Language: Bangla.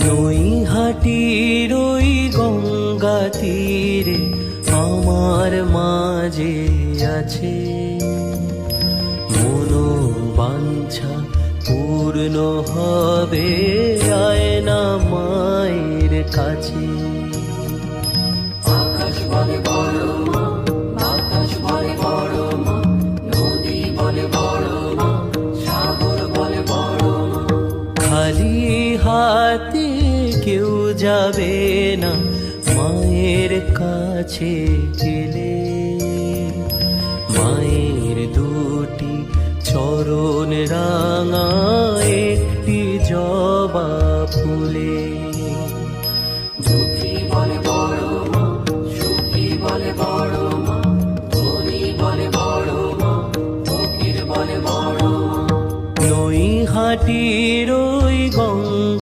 নৈহাটির ওই গঙ্গা তীরে আমার মাঝে আছে মনো বাঞ্ছা পূর্ণ হবে আয়না মায়ের কাছে। আকাশ বলে বড় মা বাতাস বলে বড় মা, নদী বলে বড় হাতে কেউ যাবে না। মায়ের কাছে গেলে মায়ের দুটি চরণ রাঙা একটি জবা ফুলে। দুঃখী বলে বড় বলে বড় বলে বড় বলে বড় নই হাটির ওই গঙ্গ